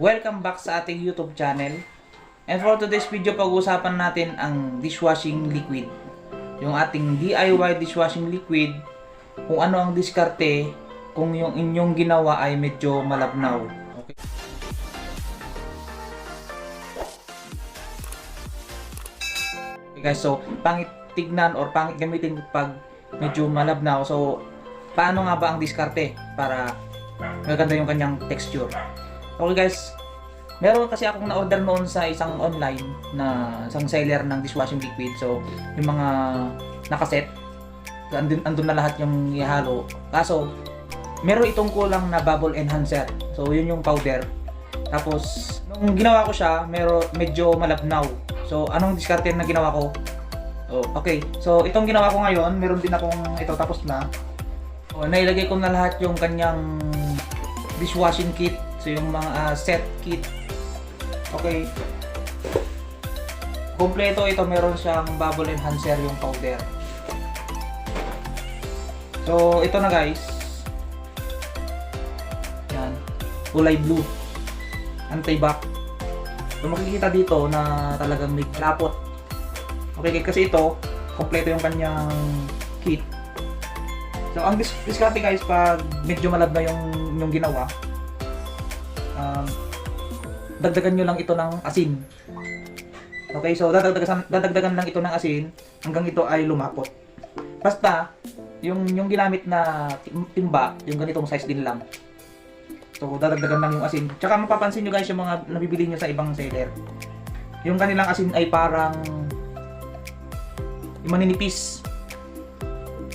Welcome back sa ating YouTube channel. And for today's video, pag-uusapan natin ang dishwashing liquid. Yung ating DIY dishwashing liquid, kung ano ang diskarte, kung yung inyong ginawa ay medyo malabnaw. Okay. Okay guys, so pangit tignan or pangit gamitin pag medyo malabnaw. So, paano nga ba ang diskarte para maganda yung kanyang texture? Okay guys, meron kasi akong na-order noon sa isang online na isang seller ng dishwashing liquid. So, yung mga nakaset, andun, andun na lahat yung ihalo. Kaso, meron itong kulang na bubble enhancer. So, yun yung powder. Tapos, nung ginawa ko siya, meron medyo malabnaw. So, anong diskarte na ginawa ko? Oh, okay. So, itong ginawa ko ngayon, meron din akong ito tapos na. Oh, nailagay ko na lahat yung kanyang dishwashing kit. So, yung mga ah, set kit. Okay. Kompleto ito, meron siyang bubble enhancer yung powder. So, ito na guys. Yan. Kulay blue. Anti-back. So, makikita dito na talagang may lapot. Okay, kasi ito, kompleto yung kanyang kit. So, ang dis diskarte guys, pag medyo malab na yung, yung ginawa, um, dagdagan nyo lang ito ng asin. Okay, so dadagdagan, lang ito ng asin hanggang ito ay lumapot. Basta, yung, yung ginamit na tim- timba, yung ganitong size din lang. So, dadagdagan lang yung asin. Tsaka mapapansin nyo guys yung mga nabibili nyo sa ibang seller. Yung kanilang asin ay parang yung maninipis.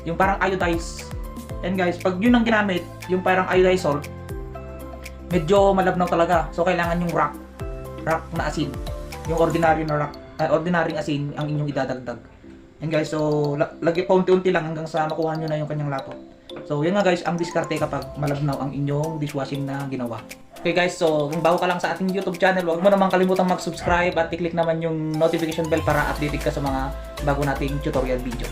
Yung parang iodized. And guys, pag yun ang ginamit, yung parang iodized salt, medyo malabnaw talaga. So, kailangan yung rock. Rock na asin. Yung ordinary na rock, uh, ordinary asin ang inyong idadagdag. And guys, so, la- lagi paunti-unti lang hanggang sa makuha nyo na yung kanyang lapot. So, yun nga guys, ang diskarte kapag malabnaw ang inyong dishwashing na ginawa. Okay guys, so kung bago ka lang sa ating YouTube channel, huwag mo naman kalimutang mag-subscribe at i-click naman yung notification bell para updated ka sa mga bago nating tutorial video.